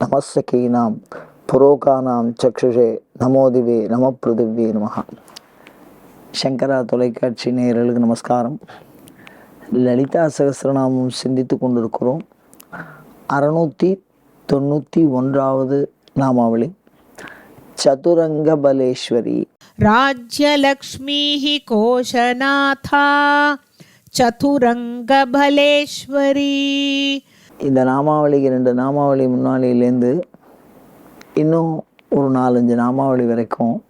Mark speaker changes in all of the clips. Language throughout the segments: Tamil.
Speaker 1: நமசகீனாம் புரோகானாம் சக்ஷுஷே நமோதிவே நம பிருதிவே நமகா சங்கரா தொலைக்காட்சி நேயர்களுக்கு நமஸ்காரம். லலிதா சகசிரநாமம் சிந்தித்து கொண்டிருக்கிறோம். அறநூற்றி தொண்ணூற்றி ஒன்றாவது நாமாவளி. சதுரங்க பலேஸ்வரி
Speaker 2: ராஜ்யலக்ஷ்மீ கோஷநாதா. சதுரங்க பலேஸ்வரி
Speaker 1: இந்த நாமாவளிக்கு ரெண்டு நாமாவளி முன்னாளிலேருந்து இன்னும் ஒரு நாலஞ்சு நாமாவளி வரைக்கும்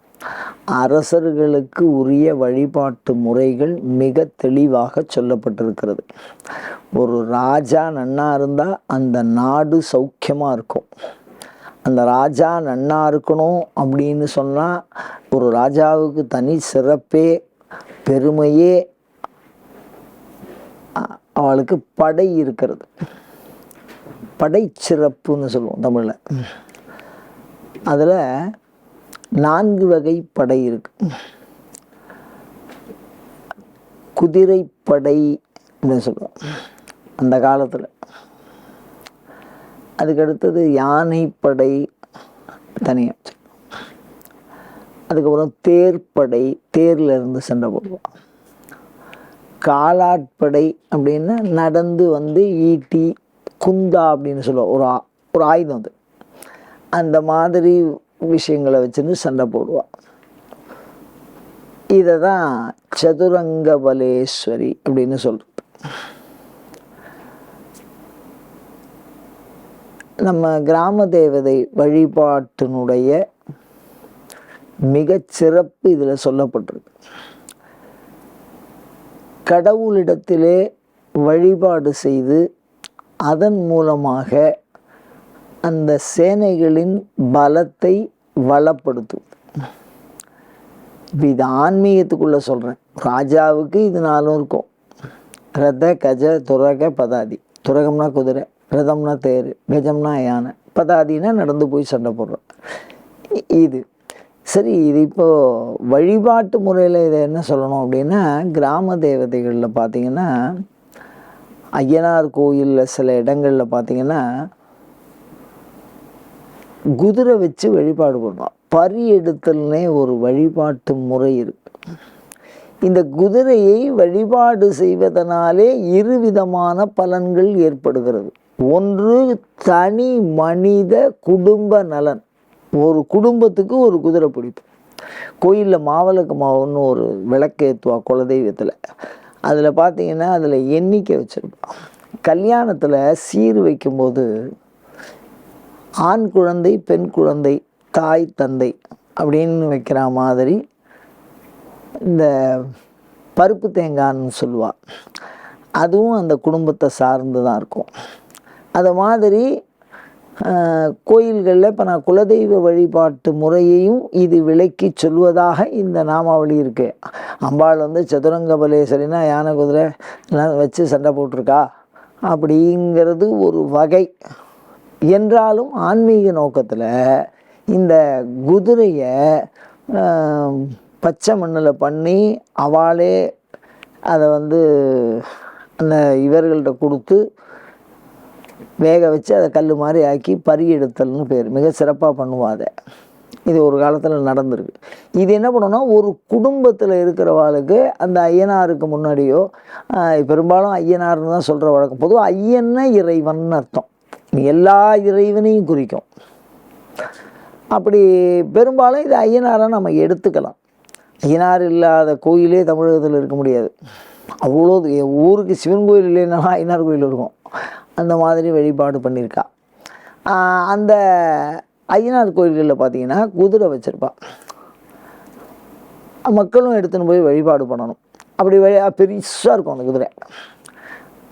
Speaker 1: அரசர்களுக்கு உரிய வழிபாட்டு முறைகள் மிக தெளிவாக சொல்லப்பட்டிருக்கிறது. ஒரு ராஜா நன்னா இருந்தால் அந்த நாடு சௌக்கியமாக இருக்கும். அந்த ராஜா நன்னா இருக்கணும் அப்படின்னு சொன்னால் ஒரு ராஜாவுக்கு தனி சிறப்பே பெருமையே அவளுக்கு படை இருக்கிறது. படைச்சிறப்புன்னு சொல்லுவோம் தமிழில். அதில் நான்கு வகை படை இருக்கு. குதிரைப்படை அப்படின்னு சொல்லுவோம் அந்த காலத்தில். அதுக்கு அடுத்தது யானைப்படை தனியாக அதுக்கப்புறம் தேர்ப்படை தேர்லேருந்து சண்டை போடுவோம். காலாட்படை அப்படின்னா நடந்து வந்து ஈட்டி குந்தா அப்படின்னு சொல்லுவோம். ஒரு ஆ- ஒரு ஆயுதம் அது. அந்த மாதிரி விஷயங்களை வச்சுன்னு சண்டை போடுவாள் இதை தான் சதுரங்க பலேஸ்வரி அப்படின்னு சொல்கிறது நம்ம கிராம தேவதை வழிபாட்டினுடைய மிகச்சிறப்பு இதில் சொல்லப்பட்டிருக்கு. கடவுளிடத்திலே வழிபாடு செய்து அதன் மூலமாக அந்த சேனைகளின் பலத்தை வளப்படுத்தும். இப்போ இது ஆன்மீகத்துக்குள்ளே சொல்கிறேன் ராஜாவுக்கு இது நாளும் இருக்கும். ரத கஜ துரக பதாதி. துரகம்னா குதிரை ரதம்னா தேர் கஜம்னா யானை. பதாதினா நடந்து போய் சண்டை போடுறோம். இது. சரி இது இப்போ வழிபாட்டு முறையில் இதை என்ன சொல்லணும் அப்படின்னா கிராம தேவதைகளில் பார்த்தீங்கன்னா ஐயனார் கோயிலில் சில இடங்களில் பார்த்தீங்கன்னா குதிரை வச்சு வழிபாடு பண்ணுவான். பறி எடுத்தல்னே ஒரு வழிபாட்டு முறை இருக்கு. இந்த குதிரையை வழிபாடு செய்வதனாலே இருவிதமான பலன்கள் ஏற்படுகிறது. ஒன்று தனி மனித குடும்ப நலன். ஒரு குடும்பத்துக்கு ஒரு குதிரை பிடிப்பு. கோயிலில் மாவிளக்கு மாவுன்னு ஒரு விளக்கேற்றுவா குலதெய்வத்தில். அதில் பார்த்தீங்கன்னா அதில் எண்ணிக்கை வச்சுருப்பான் கல்யாணத்தில் சீர் வைக்கும்போது ஆண் குழந்தை பெண் குழந்தை தாய் தந்தை அப்படின்னு வைக்கிற மாதிரி இந்த பருப்பு தேங்கான்னு சொல்லுவாள் அதுவும் அந்த குடும்பத்தை சார்ந்து தான் இருக்கும். அது மாதிரி கோயில்களில் இப்போ நான் குலதெய்வ வழிபாட்டு முறையையும் இது விளக்கி சொல்வதாக இந்த நாமாவளி இருக்குது அம்பாள் வந்து சதுரங்க பலேஸ்வரினா யானை குதிரை எல்லாம் வச்சு சண்டை போட்டிருக்கா? அப்படிங்கிறது ஒரு வகை. என்றாலும் ஆன்மீக நோக்கத்தில் இந்த குதிரையை பச்சை மண்ணில் பண்ணி அவளே அதை வந்து அந்த இவர்கள்ட்ட கொடுத்து வேக வச்சு அதை கல் மாதிரி ஆக்கி பறி எடுத்தல்னு பேர். மிக சிறப்பாக பண்ணுவோம் அதை. இது ஒரு காலத்தில் நடந்திருக்கு. இது என்ன பண்ணணும்னா ஒரு குடும்பத்தில் இருக்கிறவாளுக்கு அந்த ஐயனாருக்கு முன்னாடியோ பெரும்பாலும் ஐயனார்னு தான் சொல்கிற வழக்கம். பொதுவாக ஐயன்னா இறைவன் அர்த்தம். எல்லா இறைவனையும் குறிக்கும். அப்படி பெரும்பாலும் இது ஐயனாராக நம்ம எடுத்துக்கலாம். ஐயனார் இல்லாத கோயிலே தமிழகத்தில் இருக்க முடியாது. அவ்வளோ ஊருக்கு சிவன் கோயில் இல்லைனாலும் ஐயனார் கோயில் இருக்கும். அந்த மாதிரி வழிபாடு பண்ணியிருக்கா. அந்த ஐயனார் கோயில்களில் பார்த்தீங்கன்னா குதிரை வச்சுருப்பா. மக்களும் எடுத்துன்னு போய் வழிபாடு பண்ணணும். அப்படி வழி பெருசாக இருக்கும் அந்த குதிரை.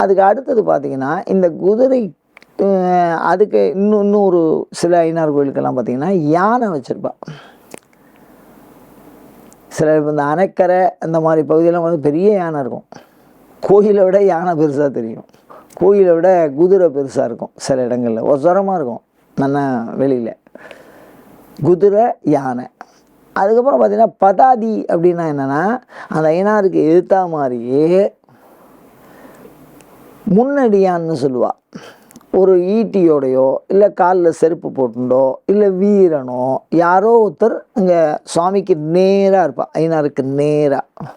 Speaker 1: அதுக்கு அடுத்தது பார்த்தீங்கன்னா இந்த குதிரை அதுக்கு இன்னும் இன்னும் ஒரு சில ஐநார் கோயிலுக்கெல்லாம் பார்த்தீங்கன்னா யானை வச்சுருப்பா. சில இப்போ இந்த அணைக்கரை அந்த மாதிரி பகுதியெல்லாம் வந்து பெரிய யானை இருக்கும். கோயிலை விட யானை பெருசாக தெரியும். கோயிலை விட குதிரை பெருசாக இருக்கும் சில இடங்களில். ஒசரமாக இருக்கும். நல்லா வெளியில். குதிரை யானை. அதுக்கப்புறம் பார்த்திங்கன்னா பதாதி அப்படின்னா என்னென்னா அந்த ஐநாருக்கு எதிர்த்தா மாதிரியே முன்னடியான்னு சொல்லுவாள் ஒரு ஈட்டியோடையோ இல்லை காலில் செருப்பு போட்டுண்டோ இல்லை வீரனோ யாரோ ஒருத்தர் அங்கே சுவாமிக்கு நேராக இருப்பாள் ஐநாருக்கு நேராக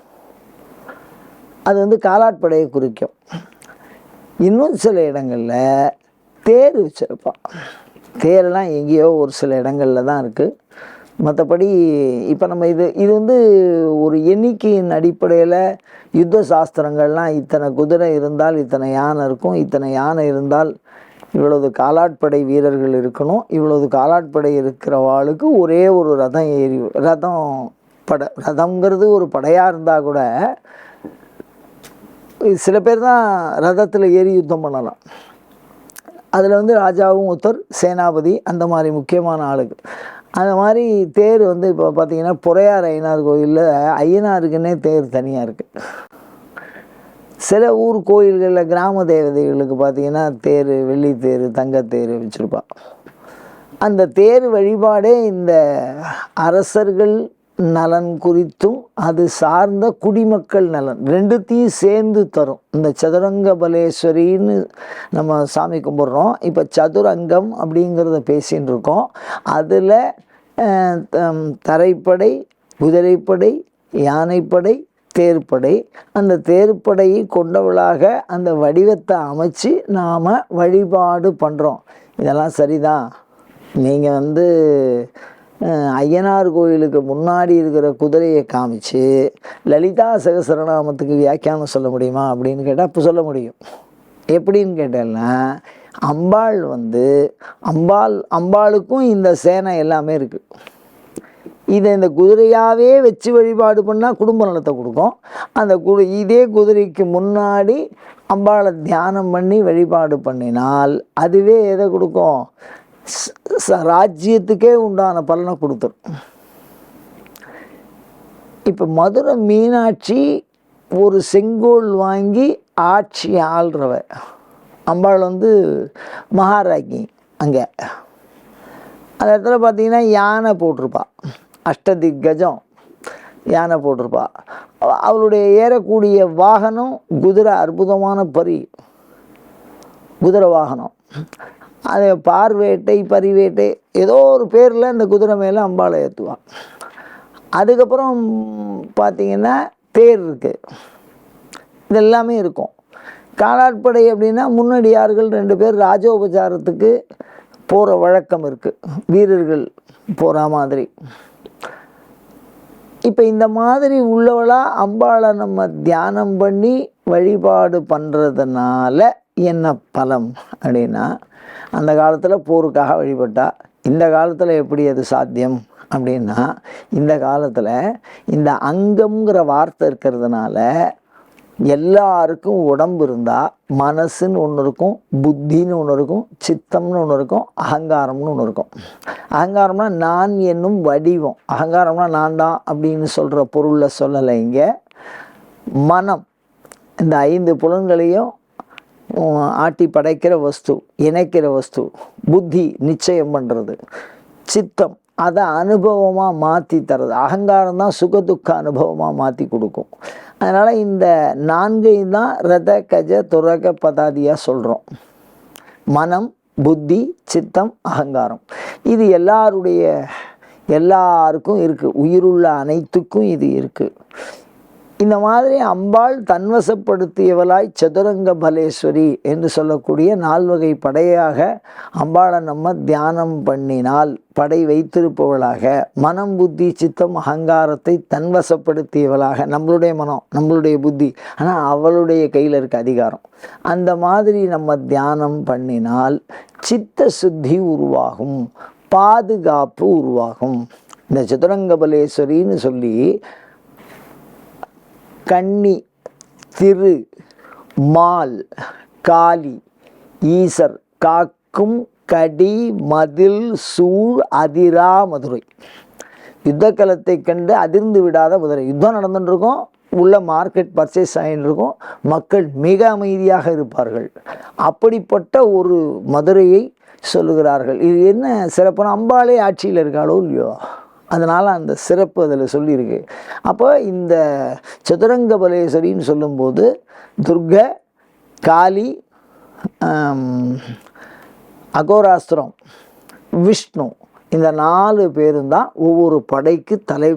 Speaker 1: அது வந்து காலாட்படையை குறிக்கும். இன்னும் சில இடங்களில் தேர் வச்சுருப்பான். தேரெல்லாம் எங்கேயோ ஒரு சில இடங்களில் தான் இருக்குது மற்றபடி இப்போ நம்ம இது இது வந்து ஒரு எண்ணிக்கையின் அடிப்படையில் யுத்த சாஸ்திரங்கள்லாம் இத்தனை குதிரை இருந்தால் இத்தனை யானை இருக்கும் இத்தனை யானை இருந்தால் இவ்வளவு காலாட்படை வீரர்கள் இருக்கணும் இவ்வளவு காலாட்படை இருக்கிறவாளுக்கு ஒரே ஒரு ரதம் ஏறி ரதம் பட ரதம்ங்கிறது ஒரு படையாக இருந்தால் கூட சில பேர் தான் ரதத்தில் ஏறி யுத்தம் பண்ணலாம். அதில் வந்து ராஜாவும் ஒருத்தர் சேனாபதி அந்த மாதிரி முக்கியமான ஆளுக்கு அந்த மாதிரி தேர் வந்து இப்போ பார்த்தீங்கன்னா புறையார் ஐயனார் கோயிலில் ஐயனாருக்குன்னே தேர் தனியாக இருக்குது சில ஊர் கோயில்களில் கிராம தேவதைகளுக்கு பார்த்தீங்கன்னா தேர் வெள்ளி தேர் தங்கத்தேர் வச்சுருப்பாள் அந்த தேர் வழிபாடே இந்த அரசர்கள் நலன் குறித்தும் அது சார்ந்த குடிமக்கள் நலன். ரெண்டுத்தையும் சேர்ந்து தரும். இந்த சதுரங்க பலேஸ்வரின்னு நம்ம சாமி கும்பிட்றோம். இப்போ சதுரங்கம் அப்படிங்கிறத பேசின்னு இருக்கோம். அதில் தரைப்படை குதிரைப்படை யானைப்படை தேர்ப்படை. அந்த தேர்ப்படையை கொண்டவளாக அந்த வடிவத்தை அமைச்சு நாம் வழிபாடு பண்ணுறோம் இதெல்லாம் சரிதான். நீங்கள் வந்து ஐயனார் கோயிலுக்கு முன்னாடி இருக்கிற குதிரையை காமிச்சு லலிதா சகசரநாமத்துக்கு வியாக்கியானம் சொல்ல முடியுமா அப்படின்னு கேட்டால் இப்போ சொல்ல முடியும். எப்படின்னு கேட்டேன்னா அம்பாள் வந்து அம்பாள் அம்பாளுக்கும் இந்த சேனை எல்லாமே இருக்குது இதை இந்த குதிரையாகவே வச்சு வழிபாடு பண்ணால் குடும்ப நலத்தை கொடுக்கும். அந்த குடு இதே குதிரைக்கு முன்னாடி அம்பாளை தியானம் பண்ணி வழிபாடு பண்ணினால் அதுவே எதை கொடுக்கும்? ராஜ்யத்துக்கே உண்டான பலனை கொடுத்துரும். இப்போ மதுரை மீனாட்சி ஒரு செங்கோல் வாங்கி ஆட்சி ஆள்றவ. அம்பாள் வந்து மகாராஜி அங்கே. அந்த இடத்துல பார்த்தீங்கன்னா யானை போட்டிருப்பா. அஷ்டதிக்கஜம் யானை போட்டிருப்பா. அவளுடைய ஏறக்கூடிய வாகனம் குதிரை அற்புதமான பரி குதிரை வாகனம். அது பார்வேட்டை பரிவேட்டை ஏதோ ஒரு பேரில் இந்த குதிரை மேலே அம்பாளை ஏற்றுவான் அதுக்கப்புறம் பார்த்திங்கன்னா தேர் இருக்குது இது எல்லாமே இருக்கும். காலாட்படை அப்படின்னா முன்னடியார்கள் ரெண்டு பேர் ராஜோபச்சாரத்துக்கு போகிற வழக்கம் இருக்குது வீரர்கள் போகிற மாதிரி. இப்போ இந்த மாதிரி உள்ளவளாக அம்பாளை நம்ம தியானம் பண்ணி வழிபாடு பண்ணுறதுனால என்ன பலம் அப்படின்னா அந்த காலத்தில் போருக்காக வழிபட்டா இந்த காலத்தில் எப்படி அது சாத்தியம்? அப்படின்னா இந்த காலத்தில் இந்த அங்கம்ங்கிற வார்த்தை இருக்கிறதுனால எல்லாருக்கும் உடம்பு இருந்தால் மனசுன்னு ஒன்று இருக்கும் புத்தின்னு ஒன்று இருக்கும் சித்தம்னு ஒன்று இருக்கும் அகங்காரம்னு ஒன்று இருக்கும். அகங்காரம்னா நான் என்னும் வடிவம். அகங்காரம்னா நான் தான் அப்படின்னு சொல்கிற பொருளில் சொல்லலை இங்கே. மனம் இந்த ஐந்து புலன்களையும் ஆட்டி படைக்கிற வஸ்து இணைக்கிற வஸ்து புத்தி நிச்சயம் பண்ணுறது சித்தம் அதை அனுபவமாக மாற்றி தர்றது. அகங்காரம் தான் சுகதுக்க அனுபவமாக மாற்றி கொடுக்கும். அதனால் இந்த நான்கையும் தான் ரத கஜ துரக பதாதியாக சொல்கிறோம் மனம் புத்தி சித்தம் அகங்காரம். இது எல்லாருடைய எல்லாருக்கும் இருக்குது உயிருள்ள அனைத்துக்கும் இது இருக்குது இந்த மாதிரி அம்பாள் தன்வசப்படுத்தியவளாய் சதுரங்க பலேஸ்வரி என்று சொல்லக்கூடிய நால்வகை படையாக அம்பாளை நம்ம தியானம் பண்ணினால் படை வைத்திருப்பவளாக மனம் புத்தி சித்தம் அகங்காரத்தை தன்வசப்படுத்தியவளாக நம்மளுடைய மனம் நம்மளுடைய புத்தி ஆனால் அவளுடைய கையில் இருக்க அதிகாரம். அந்த மாதிரி நம்ம தியானம் பண்ணினால் சித்த சுத்தி உருவாகும் பாதுகாப்பு உருவாகும். இந்த சதுரங்கபலேஸ்வரின்னு சொல்லி கன்னி திரு மால் காளி ஈசர் காக்கும் கடி மதில் சூழ் அதிரா மதுரை. யுத்த களத்தை கண்டு அதிர்ந்து விடாத மதுரை யுத்தம் நடந்துட்டுருக்கோம் உள்ள மார்க்கெட் பர்ச்சேஸ் ஆகிட்டு இருக்கும் மக்கள் மிக அமைதியாக இருப்பார்கள். அப்படிப்பட்ட ஒரு மதுரையை சொல்லுகிறார்கள். இது என்ன சிறப்புனா அம்பாலே ஆட்சியில் இருக்காளோ இல்லையோ? அதனால் அந்த சிறப்பு அதில் சொல்லியிருக்கு. அப்போ இந்த சதுரங்கபலேஸ்வரின்னு சொல்லும்போது துர்க காளி அகோராஸ்திரம் விஷ்ணு இந்த நாலு பேரும் தான் ஒவ்வொரு படைக்கு தலை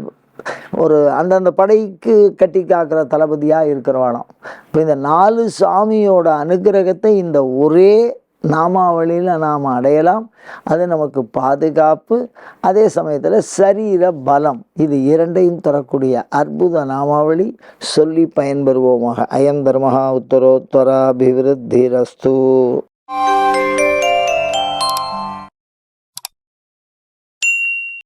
Speaker 1: ஒரு அந்தந்த படைக்கு கட்டி காக்கிற தளபதியாக இருக்கிறவாளாம். இப்போ இந்த நாலு சாமியோட அனுகிரகத்தை இந்த ஒரே நாமாவளியில் நாம் அடையலாம். அது நமக்கு பாதுகாப்பு. அதே சமயத்தில் சரீர பலம். இது இரண்டையும் தரக்கூடிய அற்புத நாமாவளி சொல்லி பயன்பெறுவோமாக. அயம் தர்மஹா உத்தரோத்தராபிவிருத்திரஸ்து.